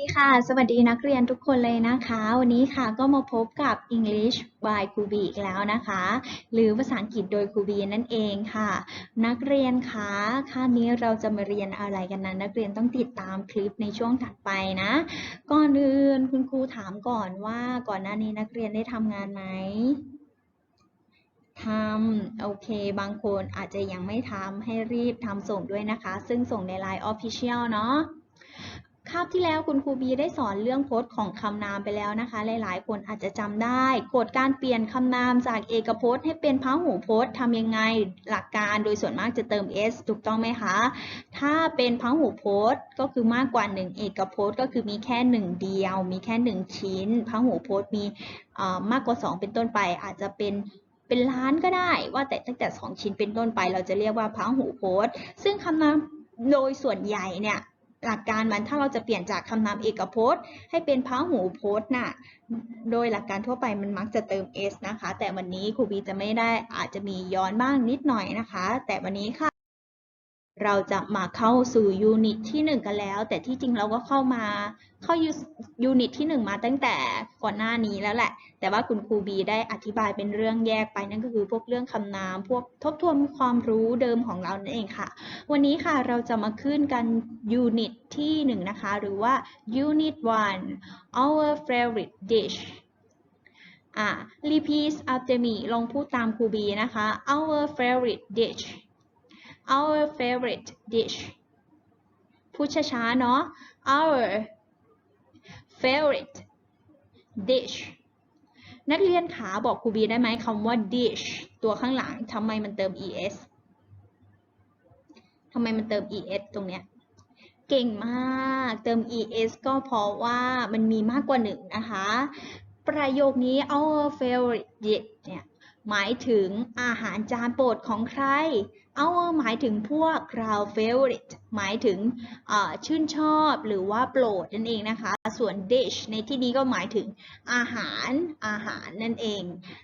ดีค่ะ สวัสดีนักเรียนทุกคนเลยนะคะ วันนี้ค่ะก็มาพบกับ English by ครูบีอีกแล้วนะคะ หรือภาษาอังกฤษโดยครูบีนั่นเองค่ะ นักเรียนคะคาบนี้เราจะมาเรียนอะไรกันนั้นนักเรียนต้องติดตามคลิปในช่วงถัดไปนะ ก่อนอื่นคุณครูถามก่อนว่าก่อนหน้านี้นักเรียนได้ทำงานไหมทำโอเค บางคนอาจจะยังไม่ทำให้รีบทำส่งด้วยนะคะ ซึ่งส่งใน Line Official เนาะ คาบที่แล้วคุณครูบีได้สอนเรื่องพสต์ของคำนามไปแล้วนะคะ หลายๆ คนอาจจะจำได้กฎการเปลี่ยนคำนามจากเอกพจน์ ให้เป็นพหูพจน์ทำยังไงหลักการโดยส่วนมากจะเติม s ถูกต้องไหมคะ ถ้าเป็นพหูพจน์ก็คือมากกว่า 1 เอกพจน์ ก็คือมีแค่ 1 เดียว มีแค่ 1 ชิ้นพหูพจน์มีมากกว่า 2 เป็นต้นไป อาจจะเป็นเป็นล้านก็ได้ว่าแต่ตั้งแต่ 2 ชิ้นเป็นต้นไป เราจะเรียกว่าพหูพจน์ ซึ่งคำนามโดยส่วนใหญ่เนี่ย หลักการมันถ้าเราจะเปลี่ยนจากคำนามเอกพจน์ ให้เป็นพหูพจน์น่ะ โดยหลักการทั่วไปมันมักจะเติม s นะคะ แต่วันนี้ครูบีจะไม่ได้อาจจะมีย้อนบ้างนิดหน่อยนะคะ แต่วันนี้ค่ะ เราจะมาเข้าสู่ยูนิตที่ 1 กันแล้ว แต่ที่จริงเราก็เข้ามาเข้ายูนิตที่ 1 มาตั้งแต่ก่อนหน้านี้แล้วแหละ แต่ว่าคุณครูบีได้อธิบายเป็นเรื่องแยกไปนั่นก็คือพวกเรื่องคำนาม พวกทบทวนความรู้เดิมของเรานั่นเองค่ะ วันนี้ค่ะเราจะมาขึ้นกันยูนิตที่ 1 นะคะ หรือว่า unit 1 our favorite dish อะ repeat after me ลองพูดตามครูบีนะคะ our favorite dish our favorite dish พูดช้าๆเนาะ our favorite dish นักเรียนขาบอกครูบีได้ไหมคำว่า dish ตัวข้างหลังทำไมมันเติม es ทำไมมันเติม es ตรงเนี้ย เก่งมาก เติม es ก็เพราะว่ามันมีมากกว่าหนึ่งนะคะ ประโยคนี้ our favorite dish เนี่ยหมายถึงอาหารจานโปรดของใคร our หมายถึงพวกเรา favorite หมายถึงชื่นชอบหรือว่าโปรดนั่นเองนะคะ ส่วน dish ในที่นี้ก็หมายถึงอาหารอาหารนั่นเอง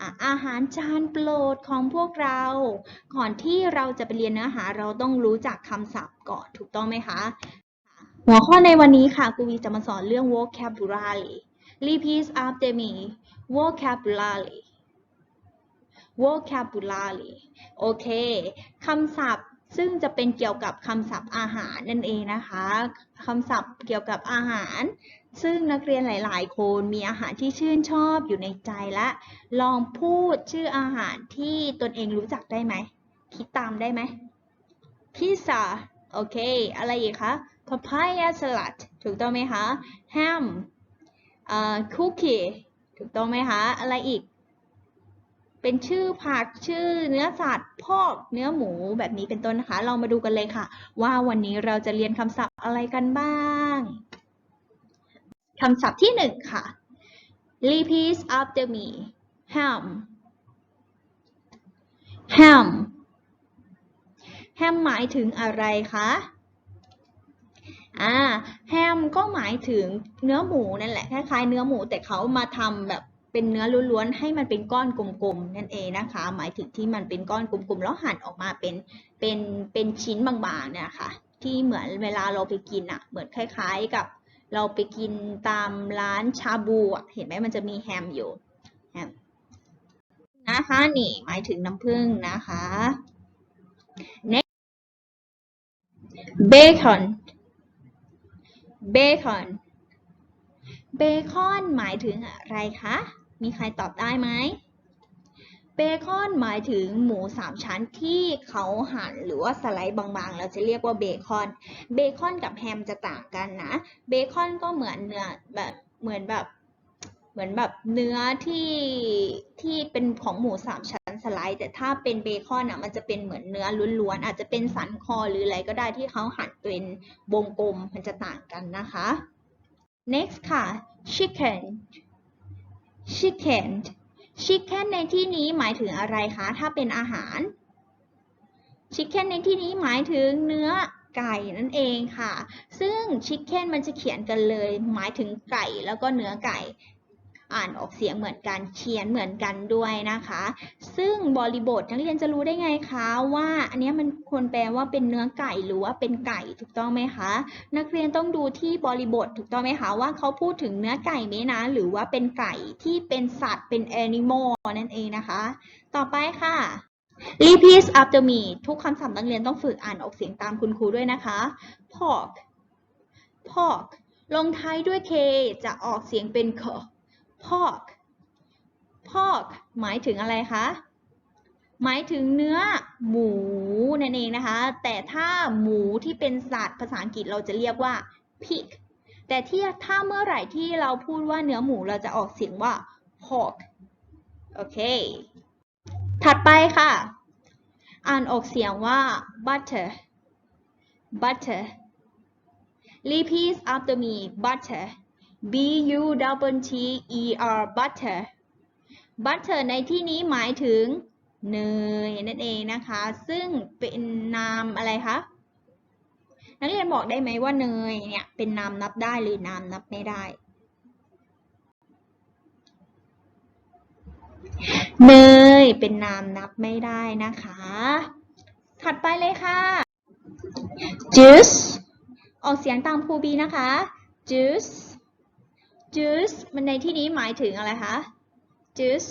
ออาหารจานโปรดของพวกเรา ก่อนที่เราจะไปเรียนเนื้อหาเราต้องรู้จักคำศัพท์ก่อนถูกต้องไหมคะ หัวข้อในวันนี้ค่ะกูวีจะมาสอนเรื่อง vocabulary repeat after me vocabulary vocabulary โอเคคำศัพท์ซึ่งจะเป็นเกี่ยวกับคำศัพท์อาหารนั่นเองนะคะคำศัพท์เกี่ยวกับอาหาร ซึ่งนักเรียนหลาย ๆ คนมีอาหารที่ชื่นชอบอยู่ในใจและ ลองพูดชื่ออาหารที่ตนเองรู้จักได้ไหม คิดตามได้ไหมพิซซ่าโอเค อะไรอีกคะ papaya salad ถูกต้องไหมคะ ham เอ่อ cookie ถูกต้องไหมคะ อะไรอีก เป็นชื่อผักชื่อเนื้อสัตว์พอกเนื้อหมูแบบนี้เป็นต้นนะคะ เรามาดูกันเลยค่ะ ว่าวันนี้เราจะเรียนคำศัพท์อะไรกันบ้างคำศัพท์ที่หนึ่งค่ะ repeat after me ham ham ham หมายถึงอะไรคะอ่าแฮมก็หมายถึงเนื้อหมูนั่นแหละคล้ายๆเนื้อหมูแต่เขามาทำแบบ เป็นเนื้อล้วนๆให้มันเป็นก้อนกลมๆนั่นเองนะคะ หมายถึงที่มันเป็นก้อนกลมๆแล้วหั่นออกมาเป็นเป็นเป็นชิ้นบางๆเนี่ยค่ะ ที่เหมือนเวลาเราไปกินอะเหมือนคล้ายๆกับ เราไปกินตามร้านชาบูอะเห็นไหมมันจะมีแฮมอยู่แฮมนะคะนี่หมายถึงน้ำผึ้งนะคะ next bacon เบคอนเบคอนหมายถึงอะไรคะ มีใครตอบได้ไหมเบคอนหมายถึงหมูสามชั้นที่เขาหั่นหรือว่าสไลด์บางๆ เราจะเรียกว่าเบคอน เบคอนกับแฮมจะต่างกันนะ เบคอนก็เหมือนเนื้อแบบเหมือนแบบเหมือนแบบเนื้อที่ที่เป็นของหมูสามชั้นสไลด์แต่ถ้าเป็นเบคอนอะมันจะเป็นเหมือนเนื้อล้วนๆอาจจะเป็นสันคอหรืออะไรก็ได้ที่เขาหั่นเป็นวงกลมมันจะต่างกันนะคะ next ค่ะ chicken chicken chicken ในที่นี้หมายถึงอะไรคะ ถ้าเป็นอาหาร chicken ในที่นี้หมายถึงเนื้อไก่นั่นเองค่ะ ซึ่ง chicken มันจะเขียนกันเลย หมายถึงไก่แล้วก็เนื้อไก่ อ่านออกเสียงเหมือนกันเขียนเหมือนกันด้วยนะคะ ซึ่งบริบทนักเรียนจะรู้ได้ไงคะว่าอันนี้มันควรแปลว่าเป็นเนื้อไก่หรือว่าเป็นไก่ถูกต้องไหมคะ นักเรียนต้องดูที่บริบทถูกต้องไหมคะว่าเขาพูดถึงเนื้อไก่ไหมนะ หรือว่าเป็นไก่ที่เป็นสัตว์เป็น animal นั่นเองนะคะ ต่อไปค่ะ repeat after me ทุกคำศัพท์นักเรียนต้องฝึกอ่านออกเสียงตามคุณครูด้วยนะคะ pork pork ลงท้ายด้วย k จะออกเสียงเป็น k pork pork หมายถึงอะไรคะ หมายถึงเนื้อหมูนั่นเองนะคะ แต่ถ้าหมูที่เป็นสัตว์ภาษาอังกฤษเราจะเรียกว่า pig แต่ที่ถ้าเมื่อไหร่ที่เราพูดว่าเนื้อหมูเราจะออกเสียงว่า pork โอเค ถัดไปค่ะ อ่านออกเสียงว่า butter butter repeat after me butter b u double t e r butter butter ในที่นี้หมายถึงเนยนั่นเองนะคะ ซึ่งเป็นนามอะไรคะนักเรียนบอกได้ไหมว่าเนยเนี่ยเป็นนามนับได้หรือนามนับไม่ได้ เนยเป็นนามนับไม่ได้นะคะ ถัดไปเลยค่ะ juice ออกเสียงตามครูบีนะคะ juice juice มันในที่นี้หมายถึงอะไรคะ juice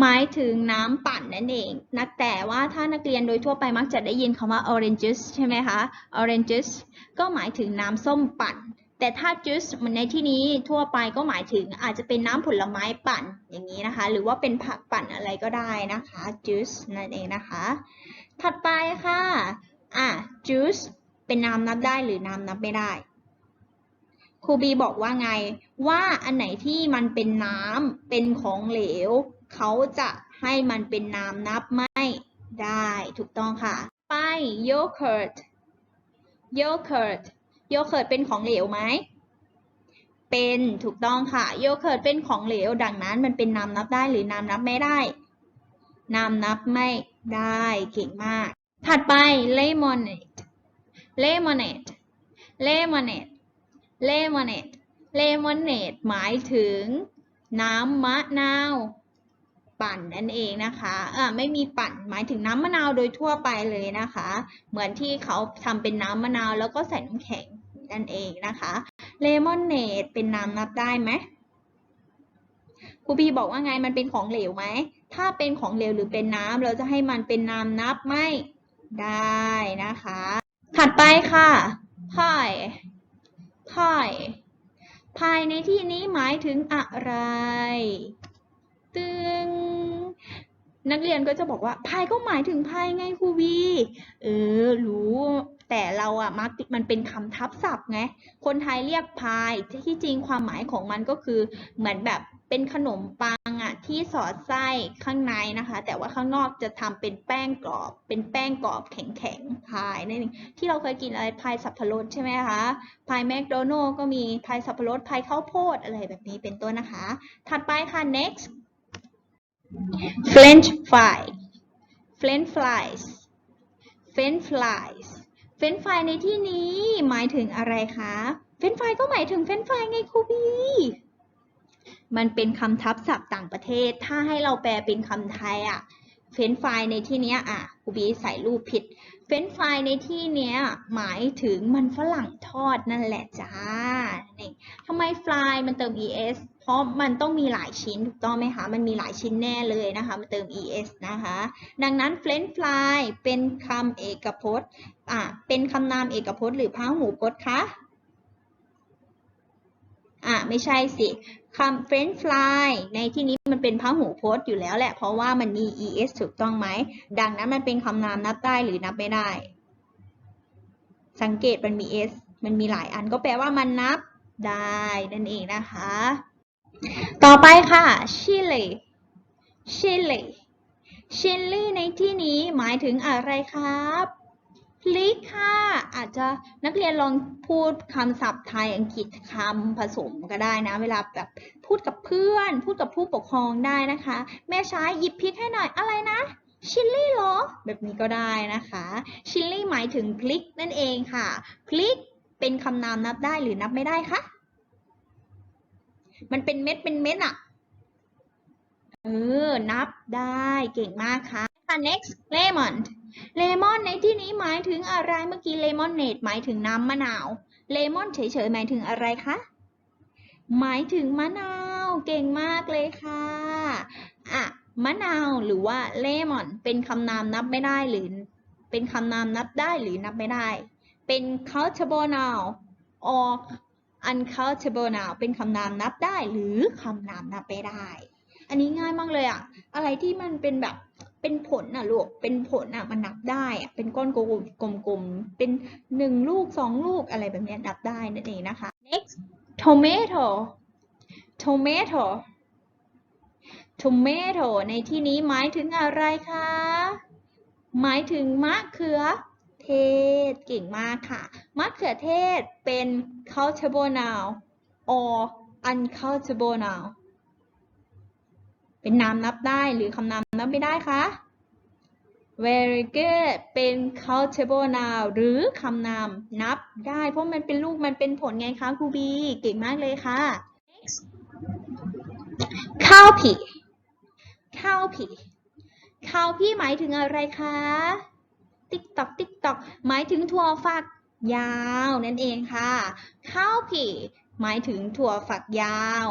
หมายถึงน้ำปั่นนั่นเองนะแต่ว่าถ้านักเรียนโดยทั่วไปมักจะได้ยินคำว่า orange juice ใช่ไหมคะ orange juice ก็หมายถึงน้ำส้มปั่น แต่ถ้า juice มันในที่นี้ทั่วไปก็หมายถึงอาจจะเป็นน้ำผลไม้ปั่นอย่างนี้นะคะ หรือว่าเป็นผักปั่นอะไรก็ได้นะคะ juice นั่นเองนะคะ ถัดไปค่ะ อะ juice เป็นน้ำนับได้หรือน้ำนับไม่ได้ ครูบีบอกว่าไง ว่าอันไหนที่มันเป็นน้ำเป็นของเหลว เขาจะให้มันเป็นน้ำนับไม่ได้ถูกต้องค่ะ ไปโยเกิร์ตโยเกิร์ตโยเกิร์ตเป็นของเหลวไหมเป็นถูกต้องค่ะ โยเกิร์ตเป็นของเหลว ดังนั้นมันเป็นน้ำนับได้หรือน้ำนับไม่ได้ น้ำนับไม่ได้เก่งมาก ถัดไป lemonade lemonade lemonade lemonade lemonade หมายถึง น้ำมะนาว ปั่นนั่นเองนะคะอ่าไม่มีปั่นหมายถึงน้ำมะนาวโดยทั่วไปเลยนะคะ เหมือนที่เขาทำเป็นน้ำมะนาวแล้วก็ใส่น้ำแข็งนั่นเองนะคะ lemonade เป็นน้ำนับได้ไหมครูบีบอกว่าไงมันเป็นของเหลวไหม ถ้าเป็นของเหลวหรือเป็นน้ำเราจะให้มันเป็นน้ำนับไม่ได้นะคะ ถัดไปค่ะ pie pie ในที่นี้หมายถึงอะไร ตึง นักเรียนก็จะบอกว่าพายก็หมายถึงพายไงครูบี เออ รู้ แต่เราอะมักมันเป็นคำทับศัพท์ไง คนไทยเรียกพายที่จริงความหมายของมันก็คือเหมือนแบบ เป็นขนมปังอะที่สอดไส้ข้างในนะคะ แต่ว่าข้างนอกจะทำเป็นแป้งกรอบ เป็นแป้งกรอบแข็งๆพายนั่นเองที่เราเคยกินอะไรพายสับปะรดใช่ไหมคะพายแมคโดนัลก็มีพายสับปะรดพายข้าวโพดอะไรแบบนี้เป็นต้นนะคะ ถัดไปค่ะ next French fry French fries French fries French fry ในที่นี้หมายถึงอะไรคะ French fry ก็หมายถึง French fry ไงครูบี มันเป็นคำทับศัพท์ต่างประเทศ ถ้าให้เราแปลเป็นคำไทยอะเฟรนฟรายในที่นี้อะครูบีใส่รูปผิด เฟรนฟรายในที่เนี้ยหมายถึงมันฝรั่งทอดนั่นแหละจ้านี่ทำไมฟรายมันเติม es เพราะมันต้องมีหลายชิ้นถูกต้องไหมคะ มันมีหลายชิ้นแน่เลยนะคะ มันเติม es นะคะ ดังนั้นเฟนฟรายเป็นคำเอกพจน์ อะ เป็นคำนามเอกพจน์หรือพหูพจน์คะ อะ ไม่ใช่สิ คำ French fry ในที่นี้มันเป็นพหูพจน์อยู่แล้วแหละ เพราะว่ามันมี es ถูกต้องไหม ดังนั้นมันเป็นคำนามนับได้หรือนับไม่ได้ สังเกตมันมี s มันมีหลายอันก็แปลว่ามันนับได้นั่นเองนะคะ ต่อไปค่ะ chili chili chili ในที่นี้หมายถึงอะไรครับ ลิกค่ะ อาจจะนักเรียนลองพูดคำศัพท์ไทยอังกฤษคำผสมก็ได้นะ เวลาแบบพูดกับเพื่อน พูดกับผู้ปกครองได้นะคะ แม่ใชายหยิบพริกให้หน่อยอะไรนะชิลลี่เหรอ แบบนี้ก็ได้นะคะ ชิลลี่หมายถึงพริกนั่นเองค่ะพริกเป็นคำนามนับได้หรือนับไม่ได้คะมันเป็นเม็ดเป็นเม็ดอะเออ นับได้เก่งมากค่ะค่ะ next lemon lemon ในที่นี้หมาย ถึงอะไรเมื่อกี้ lemonade หมายถึงน้ำมะนาว lemon เฉยๆหมายถึงอะไรคะหมายถึงมะนาวเก่งมากเลยค่ะอะมะนาวหรือว่า lemon เป็นคำนามนับไม่ได้หรือ เป็นคำนามนับได้หรือนับไม่ได้ เป็น countable noun or uncountable noun เป็นคำนามนับได้หรือคำนามนับไม่ได้ อันนี้ง่ายมากเลยอะอะไรที่มันเป็นแบบ เป็นผลอะลูก เป็นผลอะมันนับได้อะเป็นก้อนกลมๆ เป็นหนึ่งลูกสองลูกอะไรแบบนี้นับได้นั่นเองนะคะ next tomato tomato tomato ในที่นี้หมายถึงอะไรคะ หมายถึงมะเขือเทศ เก่งมากค่ะ มะเขือเทศเป็น countable noun or uncountable noun เป็นนามนับได้หรือคำนามนับไม่ได้คะ very good เป็น countable noun หรือคำนามนับได้ เพราะมันเป็นลูกมันเป็นผลไงคะครูบี เก่งมากเลยค่ะ next cowpea cowpea cowpea หมายถึงอะไรคะ ติ๊กตอกติ๊กตอกหมายถึงถั่วฝักยาวนั่นเองค่ะ cowpea หมายถึงถั่วฝักยาว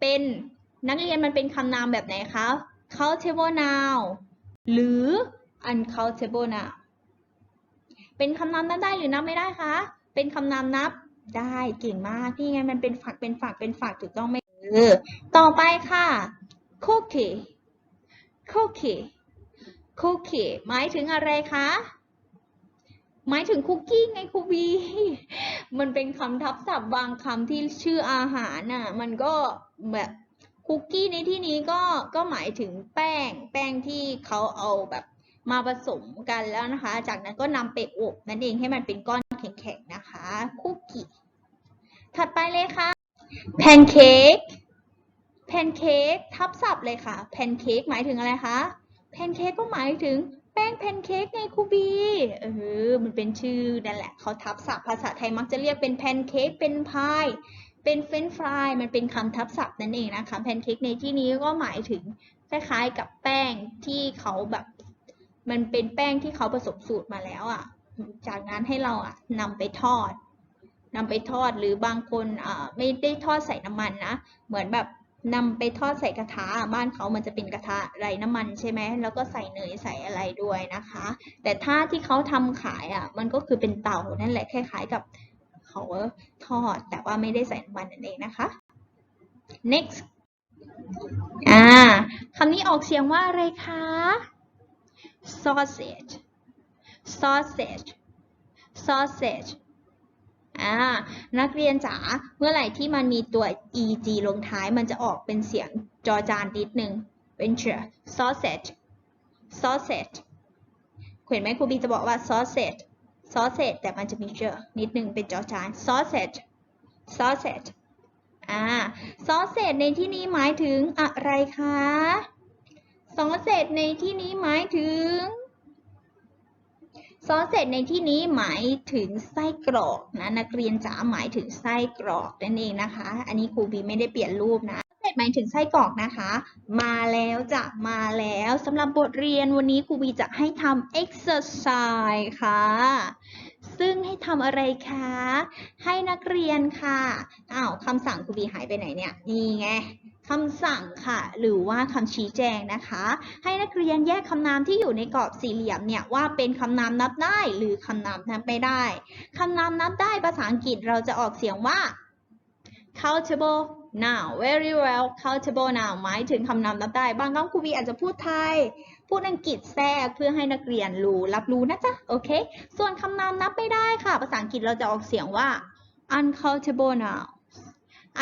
เป็น นักเรียนมันเป็นคำนามแบบไหนคะ countable noun หรือ uncountable noun เป็นคำนามนับได้หรือนับไม่ได้คะ เป็นคำนามนับได้เก่งมากนี่ไงมันเป็นฝักเป็นฝักเป็นฝักถูกต้องไหมเออต่อไปค่ะ cookie cookie cookie หมายถึงอะไรคะ หมายถึงคุกกี้ไงครูบี มันเป็นคำทับศัพท์บางคำที่ชื่ออาหารน่ะ มันก็แบบ คุกกี้ในที่นี้ก็ก็หมายถึงแป้ง แป้งที่เขาเอาแบบมาผสมกันแล้วนะคะ จากนั้นก็นำไปอบนั่นเองให้มันเป็นก้อนแข็งๆนะคะ คุกกี้ ถัดไปเลยค่ะแพนเค้กแพนเค้กทับศัพท์เลยค่ะแพนเค้กหมายถึงอะไรคะแพนเค้กก็หมายถึงแป้งแพนเค้กไงครูบีเออมันเป็นชื่อนั่นแหละเขาทับศัพท์ภาษาไทยมักจะเรียกเป็นแพนเค้กเป็นพาย เป็นเฟรนฟรายมันเป็นคำทับศัพท์นั่นเองนะคะแพนเค้กในที่นี้ก็หมายถึงคล้ายๆกับแป้งที่เขาแบบมันเป็นแป้งที่เขาผสมสูตรมาแล้วอะ จากนั้นให้เราอะนำไปทอดนำไปทอดหรือบางคนอ่าไม่ได้ทอดใส่น้ำมันนะ เหมือนแบบนำไปทอดใส่กระทะบ้านเขามันจะเป็นกระทะไร้น้ำมันใช่ไหมแล้วก็ใส่เนยใส่อะไรด้วยนะคะ แต่ถ้าที่เขาทำขายอะ มันก็คือเป็นเตานั่นแหละคล้ายๆกับ เขาทอด แต่ว่าไม่ได้ใส่น้ำมันนั่นเองนะคะ next อ่าคำนี้ออกเสียงว่าอะไรคะ sausage sausage sausage อ่านักเรียนจ๋าเมื่อไหร่ที่มันมีตัว eg ลงท้ายมันจะออกเป็นเสียงจอจานนิดนึงเป็นเชื่อ sausage sausage เห็นไหมครูบีจะบอกว่า sausage sausage แต่มันจะมีเชื่อนิดนึงเป็นจอจาน sausage sausage อ่า sausage ในที่นี้หมายถึงอะไรคะ sausage ในที่นี้หมายถึงซอสเสร็จในที่นี้หมายถึงไส้กรอกนะนักเรียนจ๋าหมายถึงไส้กรอกนั่นเองนะคะ อันนี้ครูบีไม่ได้เปลี่ยนรูปนะ เสร็จหมายถึงไส้กรอกนะคะ มาแล้วจะมาแล้วสำหรับบทเรียนวันนี้ครูบีจะให้ทำ exercise ค่ะ ซึ่งให้ทำอะไรคะ ให้นักเรียนค่ะอ้าวคำสั่งครูบีหายไปไหนเนี่ยนี่ไงคำสั่งค่ะ หรือว่าคำชี้แจงนะคะ ให้นักเรียนแยกคำนามที่อยู่ในกรอบสี่เหลี่ยมเนี่ยว่าเป็นคำนามนับได้หรือคำนามนับไม่ได้คำนามนับได้ภาษาอังกฤษเราจะออกเสียงว่า countable noun very well countable noun หมายถึงคำนามนับได้ บางครั้งครูบีอาจจะพูดไทย พูดอังกฤษแทรกเพื่อให้นักเรียนรู้รับรู้นะจ๊ะ โอเค ส่วนคำนามนับไม่ได้ค่ะ ภาษาอังกฤษเราจะออกเสียงว่า uncountable noun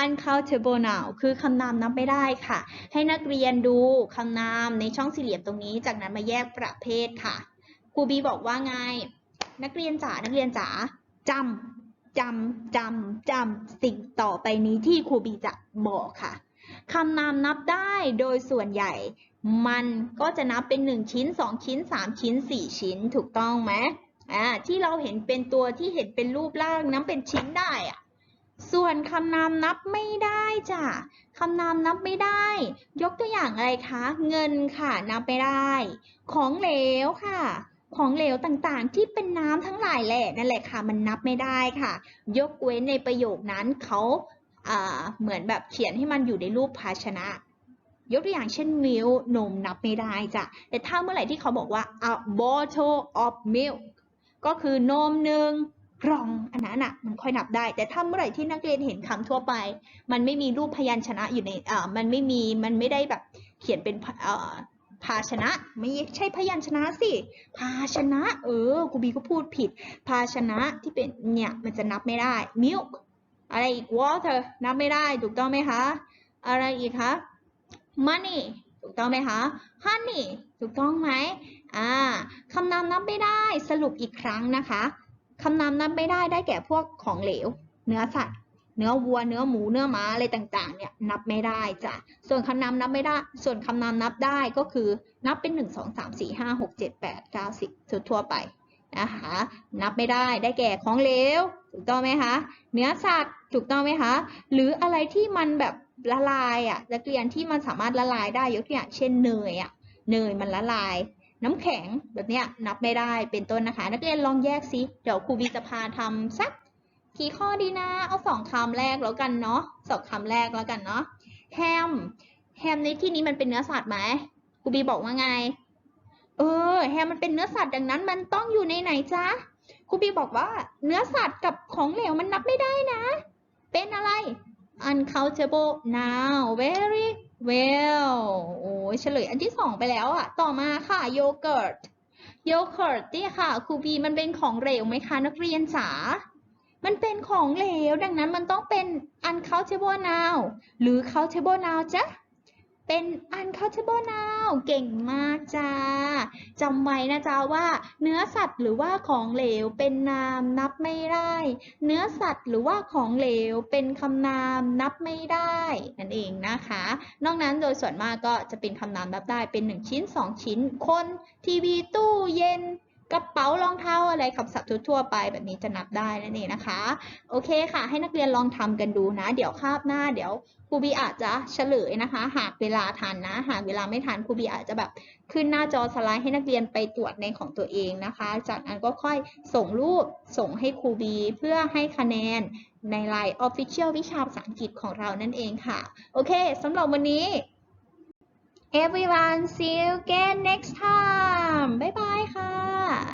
uncountable noun คือคำนามนับไม่ได้ค่ะ ให้นักเรียนดูคำนามในช่องสี่เหลี่ยมตรงนี้ จากนั้นมาแยกประเภทค่ะครูบีบอกว่าไง นักเรียนจ๋านักเรียนจ๋าจำ จำจำจำสิ่งต่อไปนี้ที่ครูบีจะบอกค่ะคำนามนับได้โดยส่วนใหญ่ มันก็จะนับเป็น 1 ชิ้น 2 ชิ้น 3 ชิ้น 4 ชิ้นถูกต้องไหมอ่าที่เราเห็นเป็นตัวที่เห็นเป็นรูปร่างนับเป็นชิ้นได้อะส่วนคำนามนับไม่ได้จ้ะคำนามนับไม่ได้ ยกตัวอย่างอะไรคะ เงินค่ะนับไม่ได้ ของเหลวค่ะ ของเหลวต่างๆ ที่เป็นน้ำทั้งหลายแหละนั่นแหละค่ะ มันนับไม่ได้ค่ะ ยกเว้นในประโยคนั้นเขาอ่าเหมือนแบบเขียนให้มันอยู่ในรูปภาชนะ ยกตัวอย่างเช่น milk นมนับไม่ได้จ้ะแต่ถ้าเมื่อไหร่ที่เขาบอกว่า a bottle of milk ก็คือนมหนึ่งกล่องอันนั้นอะมันค่อยนับได้ แต่ถ้าเมื่อไหร่ที่นักเรียนเห็นคำทั่วไป มันไม่มีรูปพยัญชนะอยู่ในอ่ามันไม่มีมันไม่ได้แบบเขียนเป็นเอ่อ ภาชนะ ไม่ใช่พยัญชนะสิ ภาชนะ เออครูบีก็พูดผิด ภาชนะที่เป็นเนี่ยมันจะนับไม่ได้ milk อะไรอีก water นับไม่ได้ ถูกต้องไหมคะ อะไรอีกคะ money ถูกต้องไหมคะ honey ถูกต้องไหมอ่าคำนามนับไม่ได้สรุปอีกครั้งนะคะคำนามนับไม่ได้ได้แก่พวกของเหลว เนื้อสัตว์ เนื้อวัวเนื้อหมูเนื้อม้าอะไรต่างๆเนี่ยนับไม่ได้จ้ะส่วนคำนามนับไม่ได้ ส่วนคำนามนับได้ก็คือนับเป็น 1 2 3 4 5 6 7 8 9 10ทั่วไปนะคะนับไม่ได้ได้แก่ของเหลวถูกต้องไหมคะเนื้อสัตว์ถูกต้องไหมคะหรืออะไรที่มันแบบละลายอะนักเรียนที่มันสามารถละลายได้ยกตัวอย่างเช่นเนยอะเนยมันละลาย น้ำแข็งแบบเนี้ยนับไม่ได้เป็นต้นนะคะ นักเรียนลองแยกซิเดี๋ยวครูบีจะพาทำสัก กี่ข้อดีนะ เอาสองคำแรกแล้วกันเนาะสองคำแรกแล้วกันเนาะแฮมแฮมในที่นี้มันเป็นเนื้อสัตว์ไหมครูบีบอกว่าไง เออ แฮมมันเป็นเนื้อสัตว์ดังนั้น มันต้องอยู่ในไหนจ๊ะครูบีบอกว่า เนื้อสัตว์กับของเหลวมันนับไม่ได้นะ เป็นอะไร uncountable now very well โอ้ยเฉลยอันที่สองไปแล้วอะต่อมาค่ะโยเกิร์ตโยเกิร์ตเนี่ยค่ะครูบีมันเป็นของเหลวไหมคะนักเรียนจ๋า มันเป็นของเหลว ดังนั้นมันต้องเป็น uncountable now หรือ countable now จ๊ะเป็น uncountable now เก่งมากจ้าจำไว้นะจ๊ะว่า เนื้อสัตว์หรือว่าของเหลวเป็นนามนับไม่ได้ เนื้อสัตว์หรือว่าของเหลวเป็นคำนามนับไม่ได้นั่นเองนะคะ นอกนั้นโดยส่วนมากก็จะเป็นคำนามนับได้เป็น 1 ชิ้น 2 ชิ้น คน ทีวีตู้เย็น กระเป๋ารองเท้าอะไรคำศัพท์ทั่วๆไปแบบนี้จะนับได้นั่นเองนะคะ โอเคค่ะ ให้นักเรียนลองทำกันดูนะ เดี๋ยวคาบหน้าเดี๋ยวครูบีอาจจะเฉลยนะคะ หากเวลาทันนะ หากเวลาไม่ทันครูบีอาจจะแบบขึ้นหน้าจอสไลด์ให้นักเรียนไปตรวจในของตัวเองนะคะ จากนั้นก็ค่อยส่งรูปส่งให้ครูบีเพื่อให้คะแนนใน Line Official วิชาภาษาอังกฤษของเรานั่นเองค่ะ โอเคสำหรับวันนี้ everyone see you again next time บ๊ายบายค่ะ